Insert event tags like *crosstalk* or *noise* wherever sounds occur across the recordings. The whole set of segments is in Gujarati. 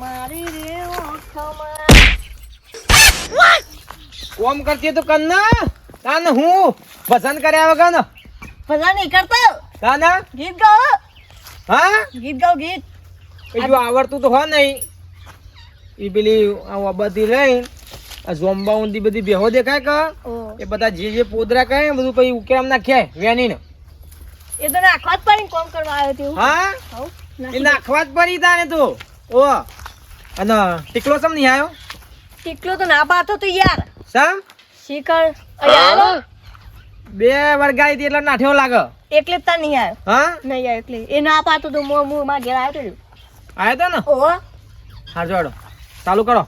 મારી રે ઓઠમાં કોમ કરતી તો કર ના. તાન હું પસંદ કર્યા વગર ને. ભલા નહીં કરતો. તાન? ગીત ગાઓ હા? ગીત ગાઓ ગીત. એ જો આવડતું તો હો નહીં. એ પેલી આ બધી રહી આ ઝોમ્બા ઊંધી બધી બેહો દેખાય કે? એ બધા જે જે પોદરા કહે બધું પછી ઉકેરામ નાખ્યા વેની ને એ તો નાખવા જ પડી કોમ કરવા આવ્યો હા? એ નાખવા જ પડી તાને તો. ઓ. અને ટીકલો સમ નહીં આવ્યો ટીકલો તો ના પાતો તો યાર. સમ શીખર. અહીંયા આલો બે વર્ગાઈ હતી એટલે નાઠ્યો લાગે. એટલે જ તાર નહીં આવ્યો હા? નહીં આવ્યો એટલે. એ ના પાડતો તો મો મો માં ઘેર આવ્યો આવ્યો તો ને? તો ઓહો હા જોડો ચાલુ કરો.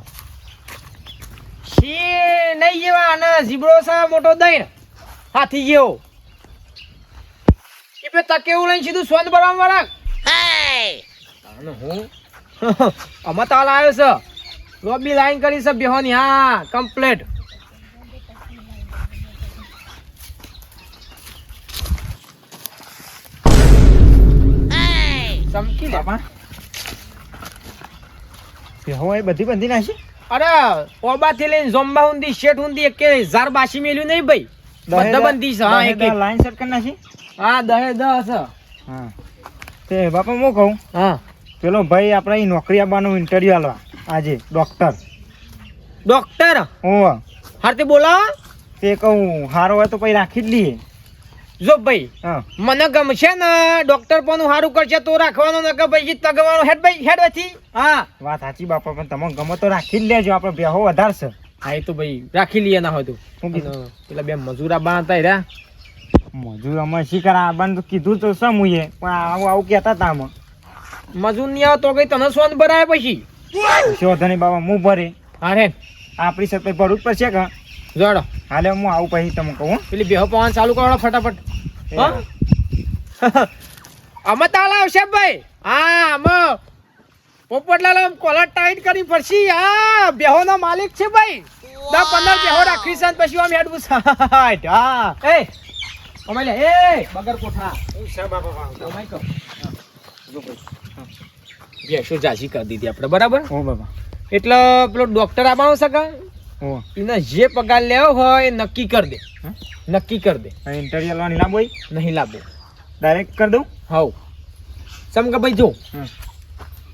શી નહીં જેવા અને ઝીબ્રો સા મોટો દઈ હાથી ગયો. એ પે તકેવું લઈને સીધું સોંદ ભરવા વાળા. અને હું *laughs* આમાં તો આવ્યો છે. લોબી લાઈન કરી છે બેહોની. હા કમ્પ્લેટ ચમકી બાપા. બેહો એ બધી બંધી નાખી? અરે ઓબાથી લઈને ઝોમ્બા હુંદી શેઠ હુંદી એકે ઝાર બાસી મેલ્યું નહીં ભાઈ? બધા બંધી છે. હા એક એક. લાઈન સેટ નાખી? હા દહે દહ છે હા. તે બાપા હું કહું? હા. પેલો ભાઈ આપણે નોકરી આવવાનું ઇન્ટરવ્યુ આલવા. આજે ડોક્ટર ડોક્ટર ઓહ હારતે બોલાવો તે કહું હારો હોય તો પછી રાખી જ લઈએ. જો ભાઈ હા. મને ગમશે ને ડોક્ટર પણ સારું કરશે તો રાખવાનો ન કે પછી તગવાનો હેડ ભાઈ હેડ વથી હા. વાત સાચી બાપા પણ તમે ગમે તો રાખી જ લેજો આપણે બેહો વધારશે હા એ તો ભાઈ રાખી લઈએ ના હોય તો. શું કીધું? પેલા બે મજૂર આબા હતા રહ્યા મજૂર અમે શીખર આવવાનું તો કીધું તો સમ મુએ પણ આવું આવું કહેતા હતા અમે મજૂર નહીં આવે તો કઈ તને સોન ભરાય પછી. શોધની બાબા હું ભરે. અરે રે આપણી સાથે ભરવું જ પડશે કા? જોડો. હાલે હું આવું પછી તમે કહું પેલી બેહો પવન ચાલુ કરો ફટાફટ. હા? *laughs* અમે તાલ આવશે ભાઈ. હા અમે પોપટલાલ કોલર ટાઈટ કરી પડશે હા બેહો નો માલિક છે ભાઈ. દસ પંદર બેહો રાખી છે પછી આમ હેડવું સાઈડ *laughs* હા. એ અમે લે એ બગર કોઠા અમાય કહો. જો ભાઈ. ભેંસો જાસી કરી દીધી આપણે બરાબર? ઓ બાબા. એટલે પેલો ડોક્ટર આવવાનો છે કે? ઓ. એને જે પગાર લેવો હોય એ નક્કી કરી દે. નક્કી કરી દે. ઇન્ટરવ્યુ આલવાની ના બોય નહીં લાંબો. ડાયરેક્ટ કરી દઉં? હવ. સમકા ભાઈ જો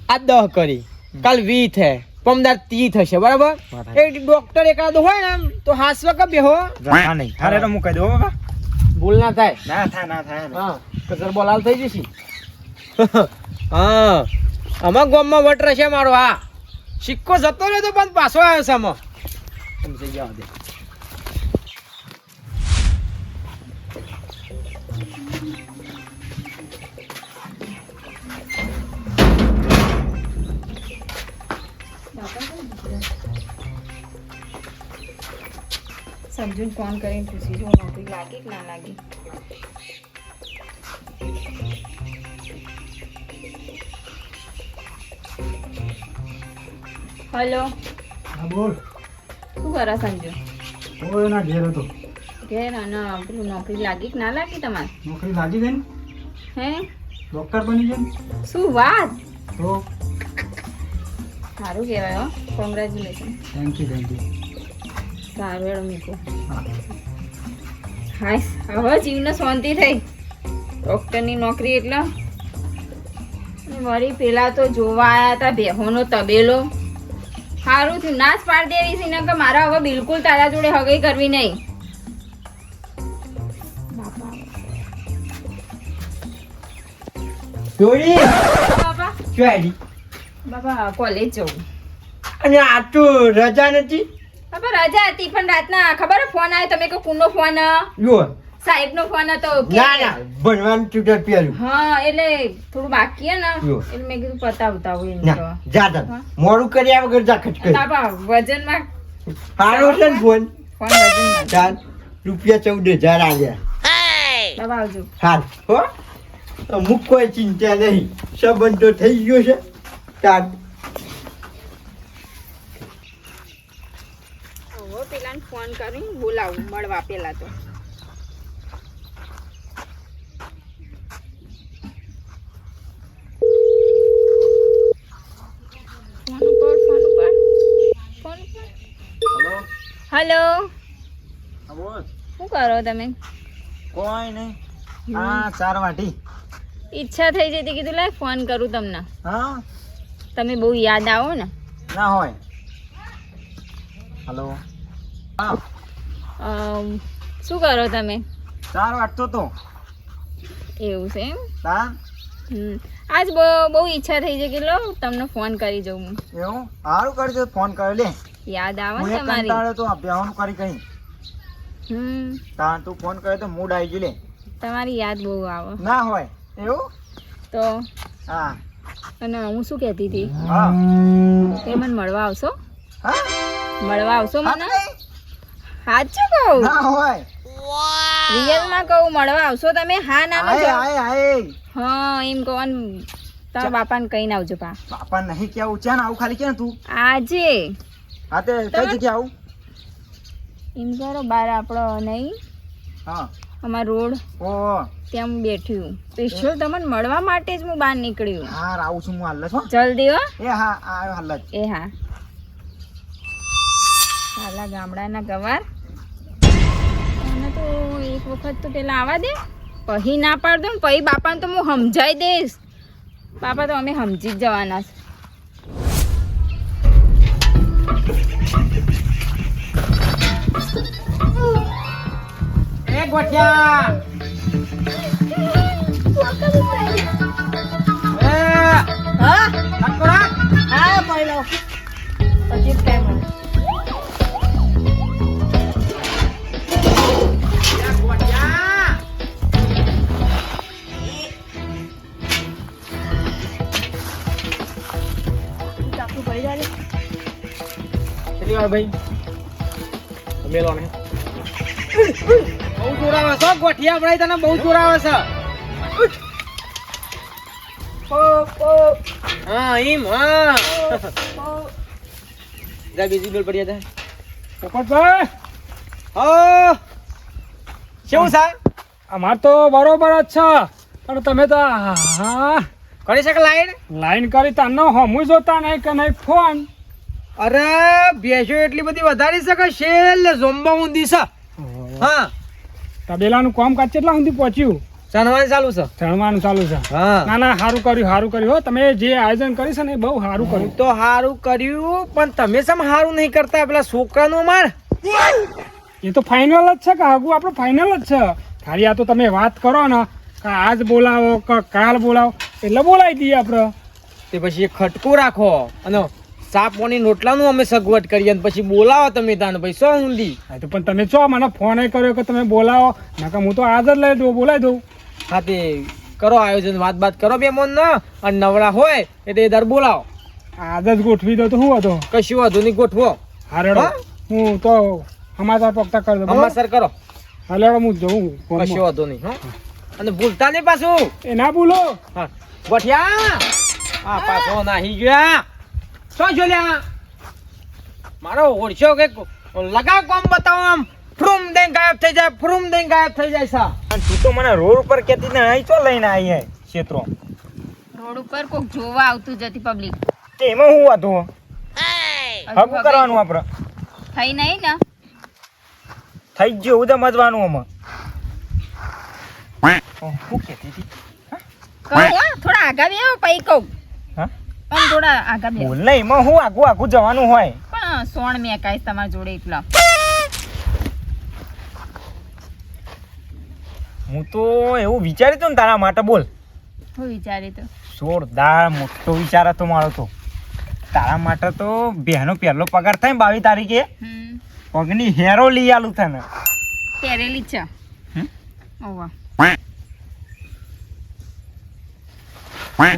આ દહ કરી. કાલ વી થે પમદાર તી થશે બરાબર? એ ડોક્ટર એકાદો હોય ને તો હાસવા કે બેહો? હા નહીં. અરે તો મૂકી દો દઉં બાબા. ભૂલ ના થાય. ના થાય ના થાય હા કચર બોલાલ થઈ જશે *laughs* હા. આમાં ગામમાં વટ રહેશે મારો હા. સિક્કો જતો રહ્યો તો પણ પાછો આવ્યો છે આમાં. સમજી ગયા દે. સમજૂન ફોન કરીને પૂછી જો નોકરી લાગી કે ના લાગી? હલો. હા બોલ. શું કરો સંજુ કોઈ ના ઘેર હતો. ઘેર અને પેલું નોકરી લાગી કે ના લાગી તમારે? નોકરી લાગી ગઈ હે? ડોક્ટર બની ગઈ શું વાત? તો? સારું કહેવાય હો. Congratulation thank you thank you સારું હેડો મૂકો. હા. હવે જીવને શાંતિ થઈ. ડૉક્ટરની નોકરી એટલે. વળી પેલા તો જોવા આવ્યા હતા બેહોનો તબેલો. સારું થયું. ના જ પાડી દેવી છે ને કે મારા હવે બિલકુલ તારા જોડે હગઈ કરવી નહીં. જોડી બાપા. ચોરી બાપા કોલેજ જવું. અને આ તો રજા નથી? બાપા રજા હતી પણ રાતના ખબર ફોન આવ્યો. તમે કે કુંડો ફોન જો સાહેબનો ફોન હતો ના ના ભણવાનું ટ્યુટર પેલું હા એટલે થોડું બાકી હે ને. એટલે મેં કીધું પતાવતા હોય ના જા જા મોડું કર્યા વગર જા ખટકે બાપા વજનમાં હારો છે ને ફોન ફોન વજન ચાલ રૂપિયા ચૌદ હજાર આવ્યા. બાબા આવજો. હાલ હો? અમુક કોઈ ચિંતા નહીં. સંબંધ તો થઈ ગયો છે. ચાલ. હવે ફોન કરી બોલાવું મળવા પેલા તો. ફોન ઉપર ફોન ઉપર ફોન ઉપર. હેલો? શું કરો તમે? કોઈ નહીં. હા ચાર વાટી. ઈચ્છા થઈ જતી કીધું લાય ફોન કરું તમને. હા? તમે બહુ યાદ આવો ને. ના હોય. હેલો? હા. શું કરો તમે? ચાર વાટતો તો. એવું છે એમ? હા? આજ બહુ બહુ ઈચ્છા થઈ છે કે લો તમને ફોન કરી જઉં હું. એવું? સારું કરજો ફોન કર્યો લે. યાદ આવે ને એ તમારી. તારે તો અભ્યાસ કરી કઈ. હમ. તા તું ફોન કર્યો તો મૂડ આવી ગયું લે. તમારી યાદ બહુ આવે. ના હોય. એવું? તો? હા. અને હું શું કહેતી હતી? હા. તે મને મળવા આવશો? હા? મળવા આવશો મને? સાચું કહું? ના હોય. રિયલમાં કહું મળવા આવશો તમે? હા ના નો હાય આય હા એમ કહો તારા બાપાને કહીને આવજો પા બાપા નહીં કે આવું. ને આવું ખાલી કે તું? આજે. હા તે કઈ જગ્યા આવું? એમ કરો બાર આપણો નહીં. હા. અમાર રોડ. ઓ. ત્યાં હું બેઠી હું. સ્પેશિયલ તમને મળવા માટે જ હું બહાર નીકળ્યું હા. આવું છું હું હાલ છું જલ્દી હો. એ હા આવ્યો હાલ એ હા. હાલા ગામડાના ગવાર. તો એક વખત તો પેલા આવવા દે. પછી ના પાડ દઉં ને પછી બાપાને તો હું સમજાઈ દઈશ. બાપા તો અમે સમજી જ જવાના છે. એ ગોઠિયા. એ હા ધક્કો રાખ. હા પછી વાર ભાઈ. મેલો ને. બહુ જોર આવે છે ગોઠિયા ભાઈ તને બહુ જોર આવે છે. હા એમ હા. જા બીજી બેલ પડી જા. પોપટભાઈ હો. કેવું સા અમાર તો બરોબર જ છે પણ તમે તો હા. કરી શકે લાઈન? લાઈન કરી તાનો હમું જોતા નહીં કે નહીં ફોન. અરે ભેંસો એટલી બધી વધારી શકે છેલ્લે ઝોમ્બા ઊંધી છે. હા. તબેલાનું કામ કાજ કેટલા સુધી પહોંચ્યું? ચણવાનું ચાલુ છે. ચણવાનું ચાલુ છે. હા. ના ના સારું કર્યું સારું કર્યું. હો તમે જે આયોજન કર્યું છે ને એ બહુ સારું કર્યું. તો સારું કર્યું પણ તમે સમ સારું નહીં કરતા? પેલા છોકરાનો માર. એ તો ફાઇનલ જ છે કે હગુ આપણું ફાઇનલ જ છે. ખાલી આ તો તમે વાત કરો ને કે આજ બોલાવો કે કાલ બોલાવો. એટલે બોલાવી દઈએ આપણે. તે પછી ખટકું રાખો. અને સાપોની રોટલાનું અમે સગવડ કરીએ અને પછી બોલાવો તમે તાને ભાઈ સો ઊંધી હા તો પણ તમે ચો મને ફોન કર્યો કે તમે બોલાવો. નકર હું તો આજ જ લઈ દઉં બોલાવી દઉં હા તે કરો આયોજન વાત બાત કરો બે મોન ના અને નવરા હોય એટલે એ દર બોલાવો. આજ જ ગોઠવી દો તો શું હતો કશું વાંધો નહીં ગોઠવો. હારેડો હું? તો સમાચાર પોકતા કરી હમાસર કરો. હાલેડો હું જઉં કશું. વાંધો નહીં હો. અને ભૂલતા નહીં પાછું. એ ના ભૂલો. હા. ગોઠિયા! આ પાછો નાહી ગયા. શું જોલ્યા? મારો ઓળશો કે લગાવ કોમ બતાવો આમ. ફ્રુમ દઈને ગાયબ થઈ જાય ફ્રુમ દઈને ગાયબ થઈ જાય સા. તું તો મને રોડ ઉપર કેતી ને અહીં ચો લઈને આવી હે ક્ષેત્રો? રોડ ઉપર કોક જોવા આવતું જતી પબ્લિક તે એમાં હું વાતો હકું કરવાનું આપણે. થઈ નહીં ને? થઈ ગયું તો મજવાનું આમાં. શું કહેતી હતી? થોડા આગા આવો પછી કહું. પણ થોડા આગા બે બોલ નહીં એમાં હું આગું આગું જવાનું હોય. પણ સોણ મેં કાઈ તમારા જોડે એકલા. હું તો એવું વિચારી તો ને તારા માટે બોલ. હું વિચારી તો જોરદાર મોટો વિચાર હતો મારો તો. તારા માટે તો બહેનો પહેલો પગાર થાય ને બાવીસ તારીખે. પગની હેરો લઈ આલું તને. પહેરેલી છે. ઓવા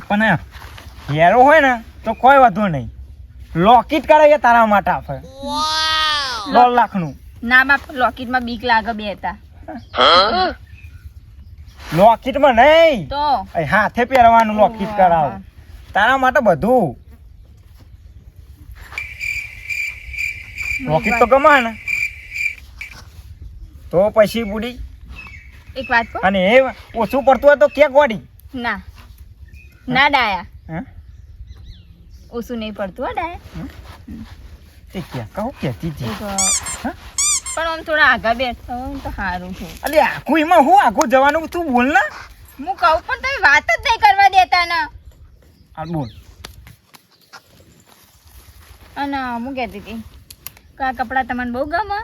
પણ હેરો હોય ને તો કોઈ વધુ નહીં. લોકેટ કરાવીએ તારા માટે આપણે. દોઢ લાખનું. ના બાપ લોકેટમાં બીક લાગે બે હતા. લોકેટમાં નહીં. તો? હાથે પહેરવાનું લોકેટ કરાવ. તારા માટે બધું. લોકેટ તો ગમા ને. તો પછી બુડી એક વાત અને એ ઓછું પડતું હોય તો કેક વાડી. ના. ના ડાયા? ઓછું નહીં પડતું હો ડાય. ક્યાં કહું કહેતી હતી પણ આમ થોડા આગા બેઠા હોય તો સારું છે. અલે આખું એમાં હું આખું જવાનું તું બોલ ને. હું કહું પણ તમે વાત જ નહીં કરવા દેતા ને. હા બોલ. અને હું કહેતી હતી કે આ કપડાં તમને બહુ ગમે?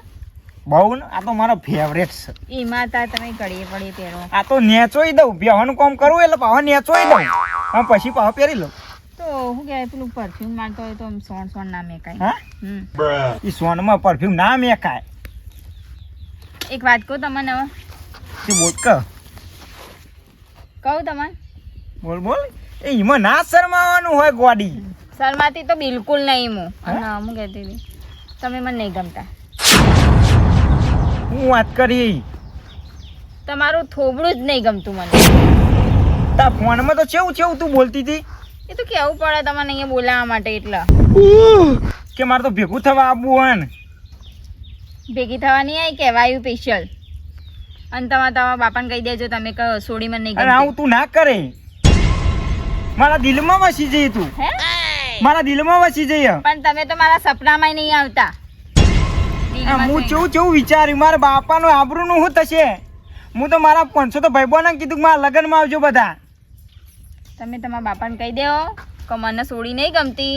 બહુ ને આ તો મારો ફેવરેટ છે. એમાં તા તમે કડીએ પડીએ પહેરો. આ તો નેચોઈ દઉં બેહવાનું કામ કરવું એટલે પાવા નેચોઈ દઉં. હા પછી પાવા પહેરી લઉં. તો શું કહેવાય પેલું પરફ્યુમ મારતો હોય તો સોન સોણ ના મેકાય. હા? એ સોનમાં પરફ્યુમ ના મેકાય. એક વાત કહું તમને હવે. તે બોલ કે કહું તમને. બોલ બોલ. એ એમાં ના શરમાવાનું હોય ગોડી. શરમાતી તો બિલકુલ નહીં હું. અને હું કહેતી હતી તમે મને નહીં ગમતા. હું વાત કરી. તમારું થોબડું જ નહીં ગમતું મને. તા ફોનમાં તો કેવું કેવું તું બોલતી હતી. એ તો કેવું પડે તમને અહીંયા બોલાવવા માટે એટલે? કે મારે તો ભેગું થવા આવવું હોય ને. ભેગી થવાની આવી કહેવાયું સ્પેશિયલ અને તમારા તમારા બાપાને કહી દેજો તમે કહો સોડી મને નહીં આવું તું ના કરે. મારા દિલમાં વસી જઈ તું. હે? મારા દિલમાં વસી જઈ પણ તમે તો મારા સપનામાં નહીં આવતા. હું. કેવું કેવું વિચાર્યું? મારા બાપાનું આબરૂનું શું થશે? હું તો મારા પાંચસો તો ભાઈબોને કીધું કે મારા લગ્નમાં આવજો બધા. તમે તમારા બાપાને કહી દેવો કે મને સોડી નહીં ગમતી.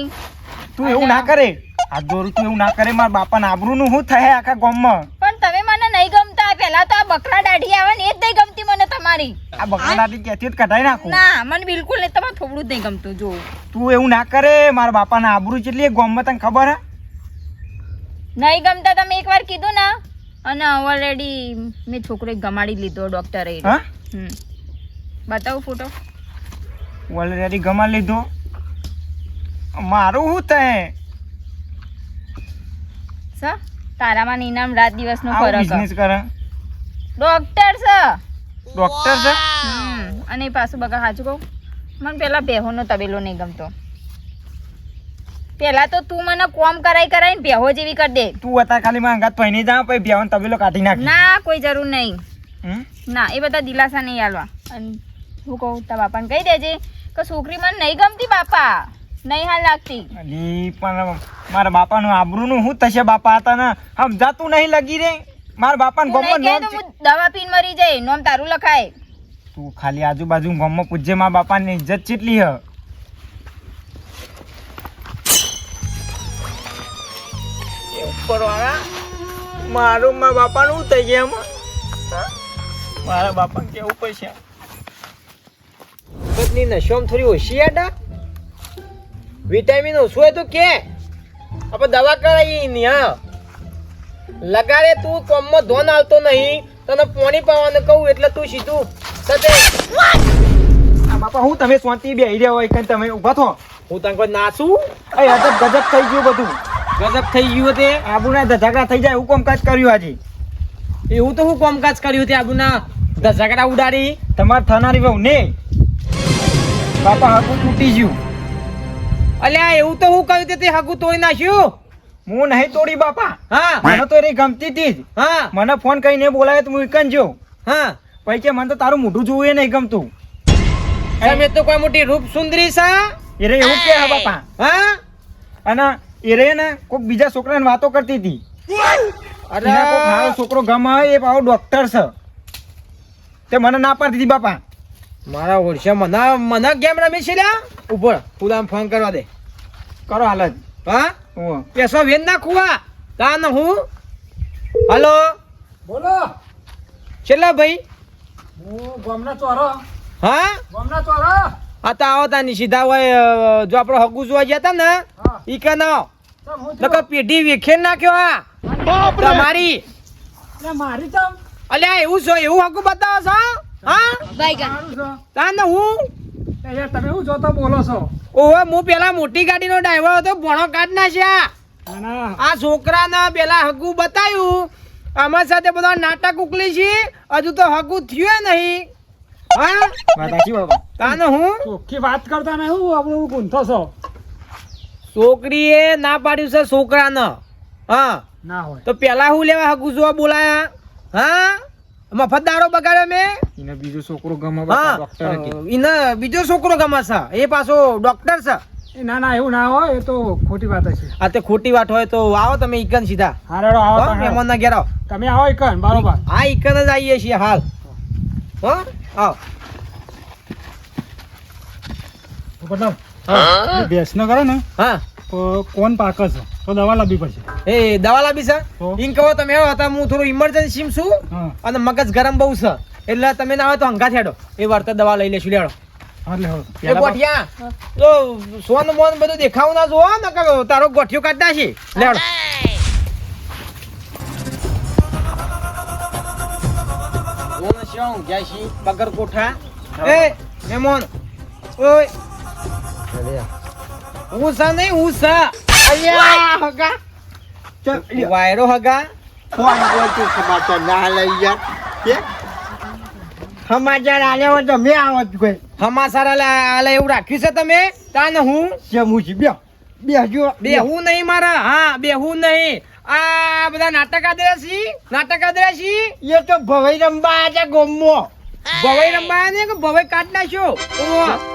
તું એવું ના કરે. આ દોરું તું એવું ના કરે. મારા બાપાને આબરૂનું શું થાય આખા ગામમાં? પણ તમે મને નહીં ગમતા. પહેલા તો આ બકરા દાઢી આવે ને એ જ નહીં ગમતી મને તમારી. આ બકરા દાઢી હોય જ કઢાઈ નાખું? ના મને બિલકુલ નહીં તમારે થોડું જ નહીં ગમતું જો તું એવું ના કરે. મારા બાપાના આબરૂ જેટલી ગામમાં તને ખબર હે? નહીં ગમતા તમે એકવાર કીધું ને અને ઓલરેડી મેં છોકરો ગમાડી લીધો ડોક્ટરે હમ. બતાવું ફોટો ઓલરેડી ગમા લીધો. મારું શું થાય? સર તારામાં ને ઇનામ રાત દિવસનો ફરક. બિઝનેસ કરે. ડોક્ટર છે ડોક્ટર છે અને પાછું બગા કહું મને પેલા બેહોનો તબેલો નહીં ગમતો. પેલા તો તું મને કોમ કરાઈ કરાઈને બેહો જેવી કરી દે. તું અત્યારે ખાલી માં પહેરી જા પછી બેવાન તબેલો કાઢી નાખ. ના કોઈ જરૂર નહીં? ના એ બધા દિલાસા નહીં આલવા. હું કહું તારા બાપાને કહી દેજે કે છોકરી મને નહીં ગમતી બાપા. નહીં હાલ લાગતી. અલી પણ મારા બાપાનું આબરૂનું શું થશે? બાપા હતા ને સમજાતું નહીં લગી રે. મારા બાપાને ગમમાં નોમ દવા પીન મરી જાય નોમ તારું લખાય. તું ખાલી આજુબાજુ ગમમાં પૂજ્ય મારા બાપાની ઇજ્જત કેટલી હ? મારું મા બાપાનું શું થઈ ગયા એમાં. મારા બાપા કેવું પડશે? મગજની નશોમાં થોડી ઓછી આડા વિટામિન ઓછું હોય તો કે. આપણે દવા કરાવી ની હા. લગાડે તું કોમમાં ધોન આવતો નહીં. તને પોણી પાવાનું કહું એટલે તું સીધું સતે બાપા હું તમે શાંતિ બેહી રહ્યા હોય કઈ તમે ઊભા થો. હું તને કોઈ નાસું? એ અજબ ગજબ થઈ ગયું બધું. ગજબ થઈ ગયું તે આબુના ધજાગડા થઈ જાય એવું કોમકાજ કર્યું આજે. એવું તો હું કોમકાજ કર્યું તે આબુના ધજાગડા ઉડાડી? તમારે થનારી વહુ ને. બાપા હાકું તૂટી ગયું અલ્યા એવું તો હું કહ્યું તે હાગુ હગું તોડી નાખ્યું? હું નહીં તોડી બાપા. હા. મને તો એ ગમતી હતી જ. હા. મને ફોન કરીને બોલાવે તો હું એકન જો. હા. પછી કે મને તો તારું મોઢું જોવું એ નહીં ગમતું. તમે તો કોઈ મોટી રૂપ સુંદરી છે એ રે એવું કે હા બાપા. હા? અને એ રે ને કોઈક બીજા છોકરાને વાતો કરતી હતી. અરે. છોકરો ગમે એ પાછો ડોક્ટર છે. તે મને ના પાડતી હતી બાપા. મારા ઓડિશા મને મને ગેમ રમી છે લ્યા? ઉપર પુલામ ફોન કરવા દે. કરો હાલ જ હા. પેસો વેન ના ખુવા. તા ન હું? હલો? બોલો. છેલ્લા ભાઈ? હું ગામના ચોરો. હા? ગામના ચોરો. આ તો આવો તાની સીધા હોય જો આપણે હગુ જોવા ગયા તા ને ઈ કે ના નકર પેઢી વેખે નાખ્યો આ. તમારી. મારી ચમ અલ્યા એવું છો એવું હગુ બતાવો છો? હા? સારું છે? ને હું? તમે હું જોતો બોલો છો? ઓહો હું પેલા મોટી ગાડીનો ડ્રાઈવર હતો ભણો કાઢ નાખ્યા આ. છોકરાના પેલા હગુ બતાવ્યું અમારી સાથે બધા નાટક ઉકલી છે. હજુ તો હગુ થયું નહીં. હા? વાત તાને હું? ચોખ્ખી વાત કરતા નહીં હું આપણું ગુંથો છો? છોકરીએ ના પાડ્યું છે છોકરાને. હા. ના હોય. તો પેલા હું લેવા હગુ જોવા બોલાયા? હા? મફત દારો બગાડ્યો મેં? બીજો છોકરો ગમે એને બીજો છોકરો ગમે છે એ પાછો ડોક્ટર છે. એ ના ના એવું ના હોય એ તો ખોટી વાત છે આ તે ખોટી વાત હોય તો આવો તમે ઈકન સીધા. હારેડો આવો હો, તમે. મહેમાનના ઘેર આવો. તમે આવો એકન બરોબર. હા ઈકન જ આવીએ છીએ હાલ. હો આવો. પોપટલાલ હા. ભેંસ ન કરે ને. હા. કોણ પાક છે? તો દવા લાવી પડશે. એ દવા લાવી છે? તો? કહો તમે હેડો હતા હું થોડું ઇમરજન્સી છું અને મગજ ગરમ બહુ છે. એટલે તમે ના આવે તો હંગા થેડો એ વાર દવા લઈ લેશું લેડો. એ ગોઠિયા તો સોન મોન બધું દેખાવું ના જોવો ને તારો ગોઠિયો કાઢતા છે લેડો. બગર કોઠા એ મેમોન ઓય. હું સા નહીં હું સા અલ્યા હગા. વાયરો હગા. કોણ બોલતું સમાચાર ના લઈ યાર કે? સમાચાર આલે હોય તો મેં આવત કોઈ. હમાસાર આલે આલે એવું રાખ્યું છે તમે? તાને હું? જમું છું બ્યો બેહજો. બેહું નહીં મારા. હા બેહું નહીં. આ બધા નાટક આદર્શી નાટક આદર્શી એ તો ભવાઈ રંબા આજે ગોમો. ભવાઈ રંબાયા ને કે ભવાઈ કાટ નાખ્યો?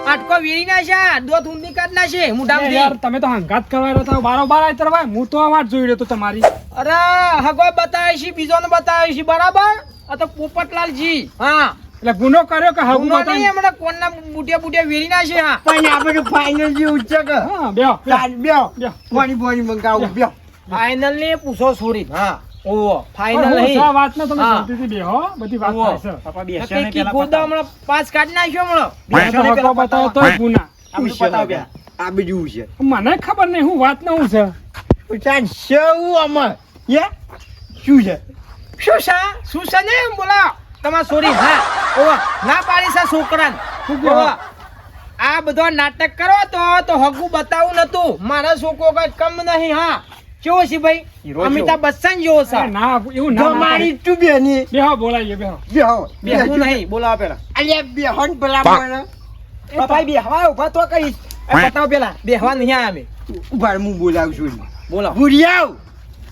આટકો વીરી નાખ્યા દોત ઊંધી કાટ નાખે મોઢામાં યાર તમે તો હંગાત કરવા રહ્યો હતા બારોબાર આવી તરવાય હું તો આ વાત જોઈ રહ્યો તો તમારી. અરે હગો બતાવે છે બીજો ને બતાવે છે બરાબર? આ તો પોપટલાલજી. હા. એટલે ગુનો કર્યો કે હગું ગુનો નહીં હમણાં કોણના બુટિયા બુટિયા વીરી નાખશે હા. પણ આપણે ફાઇનલ જેવું છે કે? હા બ્યો બ્યો. પાણી પાણી મંગાવું બ્યો ફાઇનલ ને પૂછો સુરી હા. પણ ફાઇનલ નહીં. આ તમે. શાંતિથી બેહો બધી વાત ગોદા હમણાં કાઢી નાખ્યો હમણાં? તો ગુના. આ છે. મને ખબર નહીં હું વાત ને હું છે. હે શું છે? શું છે? શું છે ને? એમ બોલાવો. તમાર સોરી હા. ઓવા ના પાડી છે છોકરાને. શું કહો? આ બધો નાટક કરો તો તો હગું બતાવું નતું. મારા છોકરો કઈ કમ નહીં હા. કેવો છે ભાઈ? અમિતાભ બચ્ચન જેવો છે. ના એવું ના તમારી તું બેની બેહો બોલાઈએ બેહો. બેહો. બેહવું નહીં બોલાવો પેલા. અલ્યા બેહો ને પેલા મને ભાઈ બેહવા ઊભા તો એ બતાવો પેલા. બેહવા નહીં આયા અમે ઊભા હું બોલાવું છું એને. બુરી ભૂરી આવ.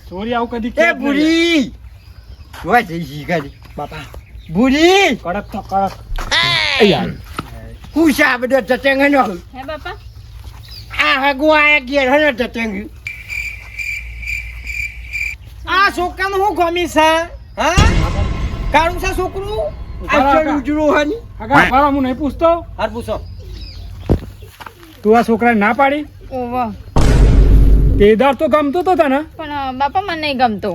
ચોરી આવું કદી એ જ. ભૂરી. વાહ જઈ છી ગાડી. બાપા. બુરી કડક તો કડક. હું બધો ચચંગનો હે બાપા. આ હગું આયા ઘેર હને ચચંગ આ છોકરાનું હું ગમી છે? હા? કાળું છે છોકરું? હું નહીં પૂછતો. હાર પૂછો. તું આ છોકરાને ના પાડી? ઓવો તેદાર તો ગમતો તો તને? પણ બાપા મને નહીં ગમતો.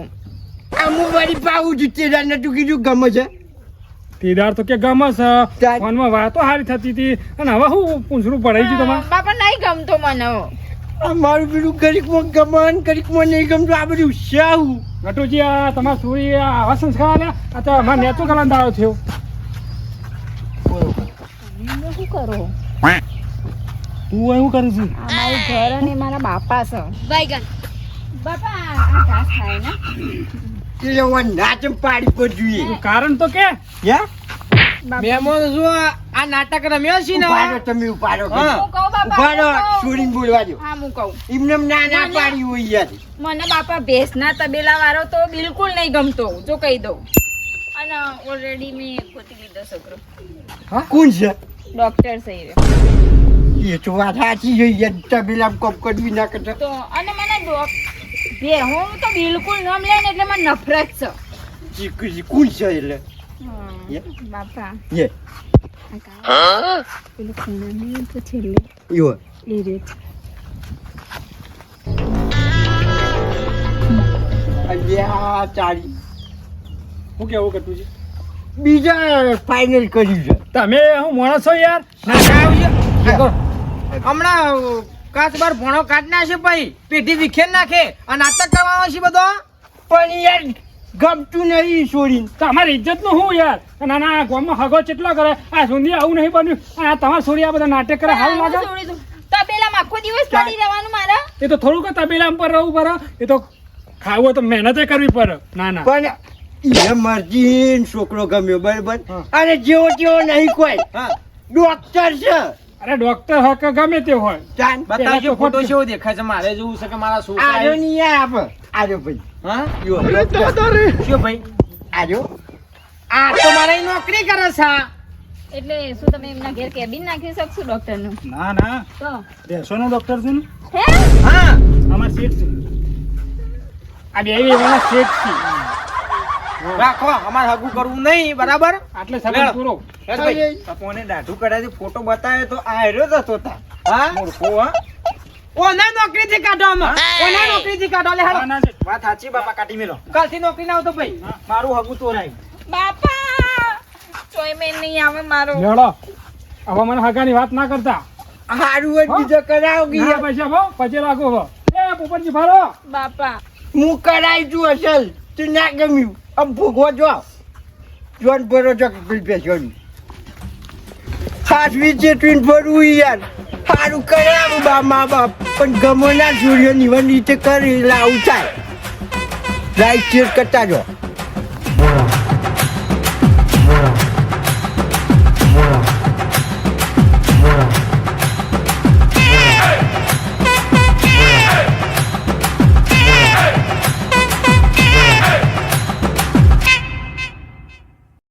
અમુક વાળી પાવું છું તે દાડને તું કીધું ગમે છે. તેદાર તો કે ગમે છે. ફોનમાં વાતો સારી થતી હતી. અને હવે હું પૂછડું પડાઈ ગયું તમારે? બાપા નહીં ગમતો મને. આ મારું પેલું ગરીકમાં ગમન ગરીકમાં નહીં ગમતું આ બધું શાહુ નટુજી આ તમારા સુરી આ આવા સંસ્કાર આ તો અમારે નેચો કલાન દાડો થયો. શું કરો? તું એવું કરું છું? આ મારું ઘર અને મારા બાપા છે. બાયગન બાપા આ ઘાસ ખાય ને. એ જવા નાચમ પાડી પર જોઈએ કારણ તો કે? હે? મહેમાન જો આ નાટક રમ્યો છે ને? ઉપાડો તમે ઉપાડો. હા. હું કહું બાપા ઉપાડો છોડીને બોલવા દો. હા હું કહું. એમને એમ ના ના પાડી હોય યાર. મને બાપા ભેંસના તબેલા વાળો તો બિલકુલ નહીં ગમતો જો કહી દઉં. અને ઓલરેડી મેં ગોતી લીધો છોકરો. કોણ છે? ડોક્ટર સહી રહ્યો એ તો વાત સાચી છે યાર તબેલા કોપ કરવી ના કરતા. તો અને મને ડોક ભેહું તો બિલકુલ ન લે ને એટલે મને નફરત છે. કોણ છે એટલે. બાપા યે આ કાળા. પેલું તો છેલ્લે યો એ રે અલ્યા ચાલી. હું કેવું ગટુજી બીજા ફાઇનલ કર્યું છે. તમે હું માણસ છો યાર? હમણાં કાચ બાર ભણો કાઢ નાખે પછી પેઢી વિખેર નાખે. આ નાટક કરવાનો છે બધો? પણ યાર ગમતું નહીં છોડીને તમારી ઇજ્જતનું શું યાર? ના ના ગામમાં હગો કેટલો કરે? આ સુધી આવું નહીં બન્યું. આ તમાર સોરી આ બધા નાટક કરે હાલ લાગે? તબેલામાં આખો દિવસ પડી રહેવાનું મારા. એ તો થોડુંક તબેલા પર રહું પડે. એ તો ખાવું હોય તો મહેનત કરવી પડે. ના ના. પણ એ મરજી છોકરો ગમ્યો બરાબર. અને જેવો તેવો નહીં કોઈ. હા. ડોક્ટર છે. અરે ડોક્ટર હક ગમે તે હોય. બતાવજો ફોટો. કેવો દેખાય છે? મારે જોવું છે કે મારા આજો છોકરા નહીં આપ. આજો ભાઈ. હા? યો શું ભાઈ? આજો આ તો મારે નોકરી કરે છે. એટલે શું તમે એમના ઘેર કેબિન નાખી શકશો ડોક્ટરનું ના ના. તો? બેસવાનો ડોક્ટર છે ને હે? હા. અમાર શેઠ છે. આ બે વેવાના સેટ છે. રાખો અમારે હગું કરવું નહીં બરાબર? આટલે લેડો. પૂરો. તપોને દાઢું કઢાય ફોટો બતાવે તો આ હેરો જ હતો તા હા? મૂર્ખો હા. ઓને નોકરીથી કાઢો અમે ઓને નોકરીથી કાઢો. લે હાલો. વાત સાચી બાપા કાઢી મેલો. કાલથી નોકરી ના આવતો ભાઈ. મારું હગું તોરાયું. બાપા! ચોય મેં નહીં આવે મારો. લેવડો હવે મને હગાની વાત ના કરતા. હારું હોય બીજો કરાવ ના પૈસા ભાવ પછી રાખો હો. એ પોપટજી ફાળો બાપા. હું કરાઈ છું અસલ. તું ના ગમ્યું. આમ ભૂગવો જો જોન ભરો છો પેશોની સાસવી છે ટ્વીન ભરવું યાર. સારું કરાવું બા મા બાપ. પણ ગમો ના સૂર્ય નિવન રીતે કરી લાવું થાય રાઈટ ચેર કરતા જો.